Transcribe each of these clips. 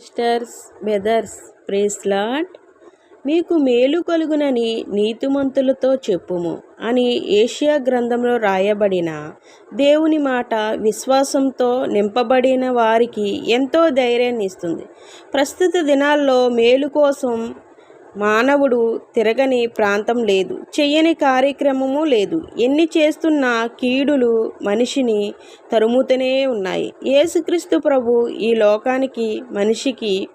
Sisters బెదర్స్ ప్రేస్లాట్ మీకు మేలు కలుగునని నీతిమంతులతో చెప్పుము అని ఏషియా గ్రంథంలో రాయబడిన దేవుని మాట విశ్వాసంతో నింపబడిన వారికి ఎంతో ధైర్యాన్ని ఇస్తుంది. ప్రస్తుత దినాల్లో మేలు కోసం మానవుడు తిరగని ప్రాంతం లేదు. చెయ్యని కార్యక్రమము లేదు. ఎన్ని చేస్తున్నా కీడులు మనిషిని తరుముతూనే ఉన్నాయి. యేసుక్రీస్తు ప్రభు ఈ లోకానికి మనిషికి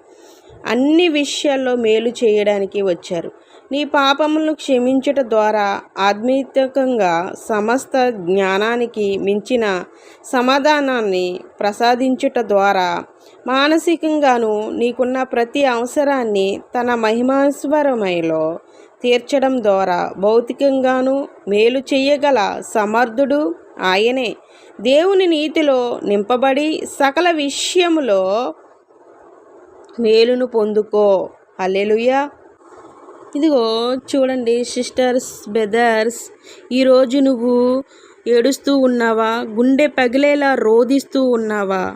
అన్ని విషయాల్లో మేలు చేయడానికి వచ్చారు. నీ పాపములను క్షమించుట ద్వారా ఆధ్యాత్మికంగా సమస్త జ్ఞానానికి మించిన సమాధానాన్ని ప్రసాదించుట ద్వారా మానసికంగాను నీకున్న ప్రతి అవసరాన్ని తన మహిమాస్వరమయలో తీర్చడం ద్వారా భౌతికంగాను మేలు చేయగల సమర్థుడు ఆయనే. దేవుని నీతిలో నింపబడి సకల విషయములో మేలును పొందుకో. అల్లెలుయా ఇదిగో చూడండి సిస్టర్స్ బ్రదర్స్ ఈరోజు నువ్వు ఏడుస్తూ ఉన్నావా? గుండె పగిలేలా రోధిస్తూ ఉన్నావా?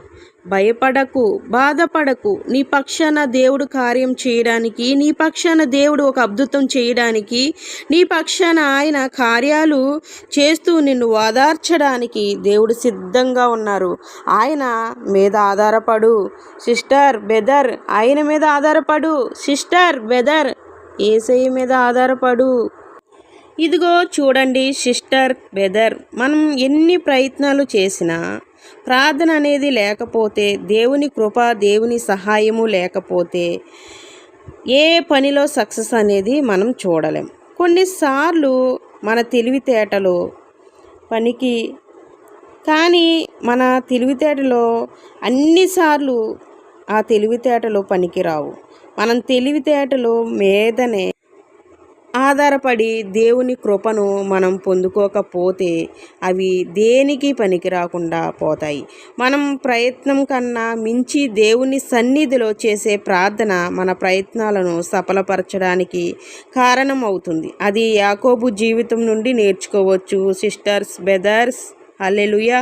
భయపడకు బాధపడకు. నీ పక్షాన దేవుడు కార్యం చేయడానికి నీ పక్షాన దేవుడు ఒక అద్భుతం చేయడానికి నీ పక్షాన ఆయన కార్యాలు చేస్తూ నిన్ను ఓదార్చడానికి దేవుడు సిద్ధంగా ఉన్నారు. ఆయన మీద ఆధారపడు. సిస్టర్ బెదర్ ఆయన మీద ఆధారపడు. సిస్టర్ బెదర్ ఏసై మీద ఆధారపడు. ఇదిగో చూడండి సిస్టర్ బెదర్ మనం ఎన్ని ప్రయత్నాలు చేసినా ప్రార్థన అనేది లేకపోతే దేవుని కృప దేవుని సహాయము లేకపోతే ఏ పనిలో సక్సెస్ అనేది మనం చూడలేం. కొన్నిసార్లు మన తెలివితేటలు పనికి కానీ మన తెలివితేటలో అన్నిసార్లు ఆ తెలివితేటలు పనికిరావు. మనం తెలివితేటలు మీదనే ఆధారపడి దేవుని కృపను మనం పొందుకోకపోతే అవి దేనికి పనికి రాకుండా పోతాయి. మనం ప్రయత్నం కన్నా మించి దేవుని సన్నిధిలో చేసే ప్రార్థన మన ప్రయత్నాలను సఫలపరచడానికి కారణం అవుతుంది అది యాకోబు జీవితం నుండి నేర్చుకోవచ్చు. Sisters బెదర్స్ alleluia